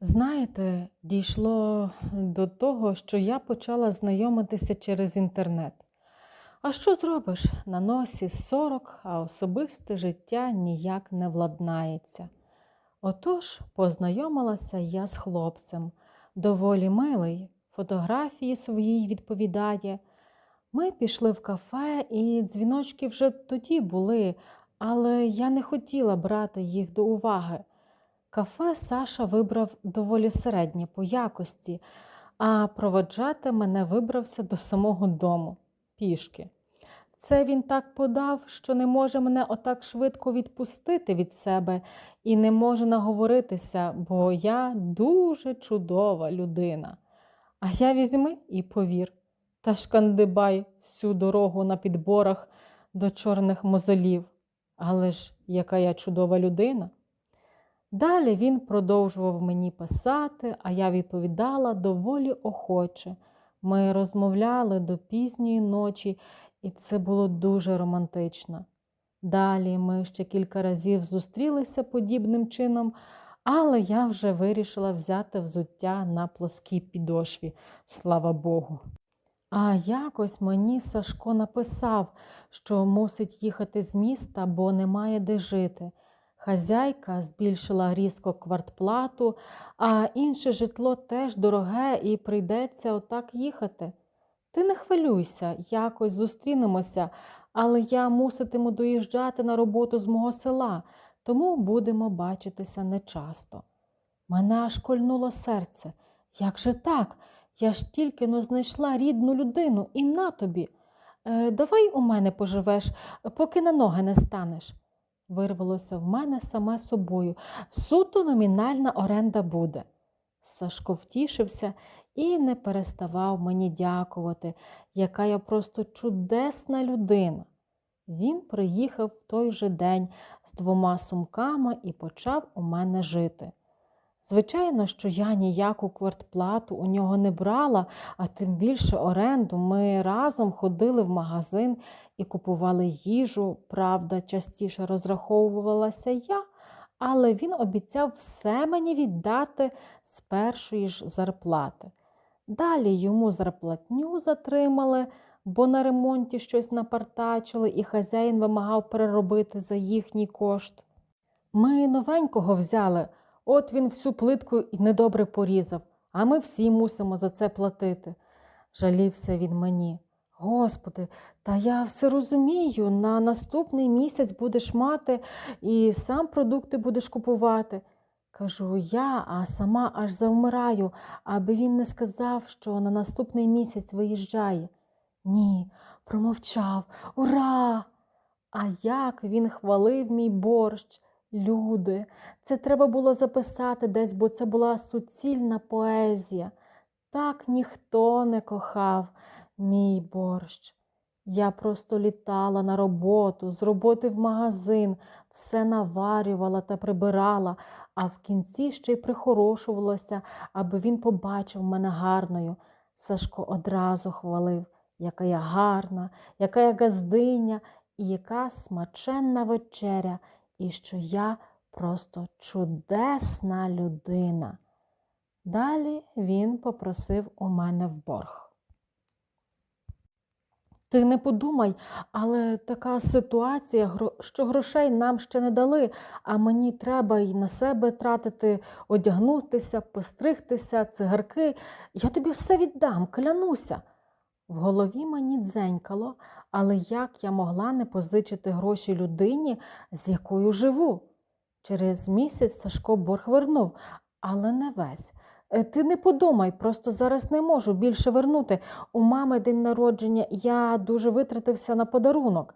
Знаєте, дійшло до того, що я почала знайомитися через інтернет. А що зробиш? На носі 40, а особисте життя ніяк не владнається. Отож, познайомилася я з хлопцем, доволі милий, фотографії свої відповідає. Ми пішли в кафе, і дзвіночки вже тоді були, але я не хотіла брати їх до уваги. Кафе Саша вибрав доволі середнє по якості, а проводжати мене вибрався до самого дому пішки. Це він так подав, що не може мене отак швидко відпустити від себе і не може наговоритися, бо я дуже чудова людина. А я візьми і повір, та шкандибай всю дорогу на підборах до чорних мозолів. Але ж яка я чудова людина. Далі він продовжував мені писати, а я відповідала доволі охоче. Ми розмовляли до пізньої ночі, і це було дуже романтично. Далі ми ще кілька разів зустрілися подібним чином, але я вже вирішила взяти взуття на плоскій підошві, слава Богу. А якось мені Сашко написав, що мусить їхати з міста, бо немає де жити. Хазяйка збільшила різко квартплату, а інше житло теж дороге і прийдеться отак їхати. Ти не хвилюйся, якось зустрінемося, але я муситиму доїжджати на роботу з мого села, тому будемо бачитися нечасто. Мене аж кольнуло серце. Як же так? Я ж тільки но знайшла рідну людину і на тобі. Е, давай у мене поживеш, поки на ноги не станеш. Вирвалося в мене саме собою. Суто номінальна оренда буде. Сашко втішився і не переставав мені дякувати, яка я просто чудесна людина. Він приїхав в той же день з двома сумками і почав у мене жити. Звичайно, що я ніяку квартплату у нього не брала, а тим більше оренду. Ми разом ходили в магазин і купували їжу. Правда, частіше розраховувалася я, але він обіцяв все мені віддати з першої ж зарплати. Далі йому зарплатню затримали, бо на ремонті щось напартачили, і хазяїн вимагав переробити за їхній кошт. Ми новенького взяли. От він всю плитку і недобре порізав, а ми всі мусимо за це платити. Жалівся він мені. Господи, та я все розумію, на наступний місяць будеш мати і сам продукти будеш купувати. Кажу я, а сама аж завмираю, аби він не сказав, що на наступний місяць виїжджає. Ні, промовчав. Ура! А як він хвалив мій борщ. Люди, це треба було записати десь, бо це була суцільна поезія. Так ніхто не кохав мій борщ. Я просто літала на роботу, з роботи в магазин, все наварювала та прибирала, а в кінці ще й прихорошувалася, аби він побачив мене гарною. Сашко одразу хвалив, яка я гарна, яка я газдиня і яка смаченна вечеря і що я просто чудесна людина. Далі він попросив у мене в борг. Ти не подумай, але така ситуація, що грошей нам ще не дали, а мені треба й на себе тратити, одягнутися, постригтися, цигарки. Я тобі все віддам, клянуся. В голові мені дзенькало, але як я могла не позичити гроші людині, з якою живу? Через місяць Сашко борг вернув, але не весь. «Е, Ти не подумай, просто зараз не можу більше вернути. У мами день народження я дуже витратився на подарунок.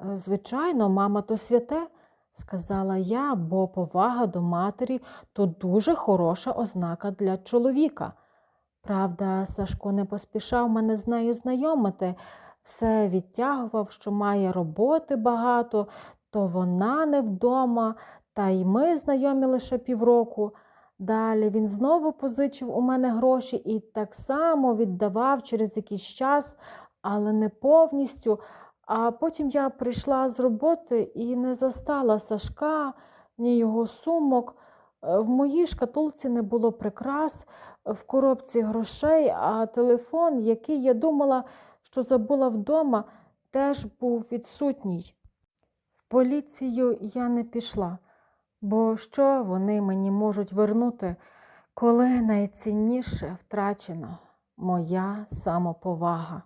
«Е, Звичайно, мама то святе, сказала я, бо повага до матері то дуже хороша ознака для чоловіка. Правда, Сашко не поспішав мене з нею знайомити, все відтягував, що має роботи багато, то вона не вдома, та й ми знайомі лише півроку. Далі він знову позичив у мене гроші і так само віддавав через якийсь час, але не повністю. А потім я прийшла з роботи і не застала Сашка, ні його сумок. Е, В моїй шкатулці не було прикрас, в коробці грошей, а телефон, який я думала, що забула вдома, теж був відсутній. В поліцію я не пішла, бо що вони мені можуть вернути, коли найцінніше втрачено моя самоповага.